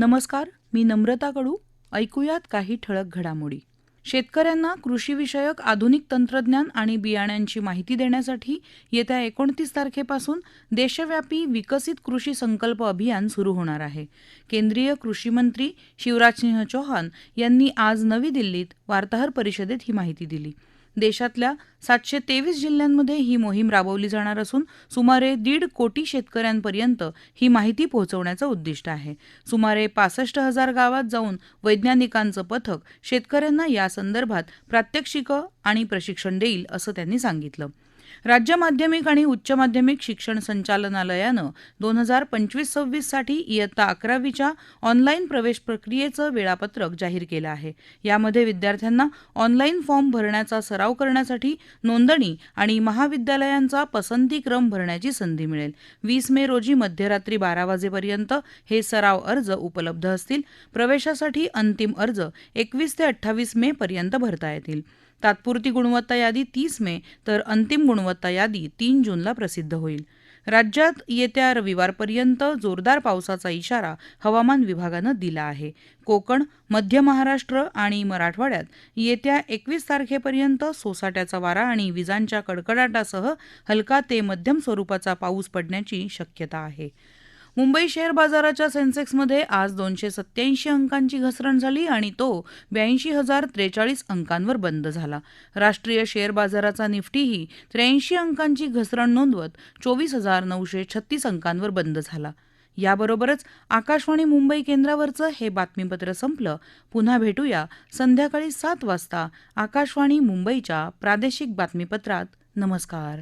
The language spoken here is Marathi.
नमस्कार मी नम्रता कडू ऐकूयात काही ठळक घडामोडी. शेतकऱ्यांना कृषीविषयक आधुनिक तंत्रज्ञान आणि बियाण्यांची माहिती देण्यासाठी येत्या एकोणतीस तारखेपासून देशव्यापी विकसित कृषी संकल्प अभियान सुरू होणार आहे. केंद्रीय कृषीमंत्री शिवराजसिंह चौहान यांनी आज नवी दिल्लीत वार्ताहर परिषदेत ही माहिती दिली. देशातल्या सातशे तेवीस जिल्ह्यांमध्ये ही मोहीम राबवली जाणार असून सुमारे दीड कोटी शेतकऱ्यांपर्यंत ही माहिती पोहोचवण्याचं उद्दिष्ट आहे. सुमारे पासष्ट हजार गावात जाऊन वैज्ञानिकांचं पथक शेतकऱ्यांना या संदर्भात प्रात्यक्षिकं आणि प्रशिक्षण देईल असं त्यांनी सांगितलं. राज्य माध्यमिक आणि उच्च माध्यमिक शिक्षण संचालनालयानं दोन हजार पंचवीस सव्वीससाठी इयत्ता अकरावीच्या ऑनलाईन प्रवेश प्रक्रियेचं वेळापत्रक जाहीर केलं आहे. यामध्ये विद्यार्थ्यांना ऑनलाईन फॉर्म भरण्याचा सराव करण्यासाठी नोंदणी आणि महाविद्यालयांचा पसंतीक्रम भरण्याची संधी मिळेल. वीस मे रोजी मध्यरात्री बारा वाजेपर्यंत हे सराव अर्ज उपलब्ध असतील. प्रवेशासाठी अंतिम अर्ज एकवीस ते अठ्ठावीस मे पर्यंत भरता येतील. तात्पुरती गुणवत्ता यादी तीस मे तर अंतिम गुणवत्ता यादी तीन जूनला प्रसिद्ध होईल. राज्यात येत्या रविवारपर्यंत जोरदार पावसाचा इशारा हवामान विभागानं दिला आहे. कोकण मध्य महाराष्ट्र आणि मराठवाड्यात येत्या एकवीस तारखेपर्यंत सोसाट्याचा वारा आणि विजांच्या कडकडाटासह हलका ते मध्यम स्वरूपाचा पाऊस पडण्याची शक्यता आहे. मुंबई शेअर बाजाराच्या सेन्सेक्समध्ये आज दोनशे सत्याऐंशी अंकांची घसरण झाली आणि तो ब्याऐंशी हजार त्रेचाळीस अंकांवर बंद झाला. राष्ट्रीय शेअर बाजाराचा निफ्टीही त्र्याऐंशी अंकांची घसरण नोंदवत चोवीस हजार नऊशे छत्तीस अंकांवर बंद झाला. याबरोबरच आकाशवाणी मुंबई केंद्रावरचं हे बातमीपत्र संपलं. पुन्हा भेटूया संध्याकाळी सात वाजता आकाशवाणी मुंबईच्या प्रादेशिक बातमीपत्रात. नमस्कार.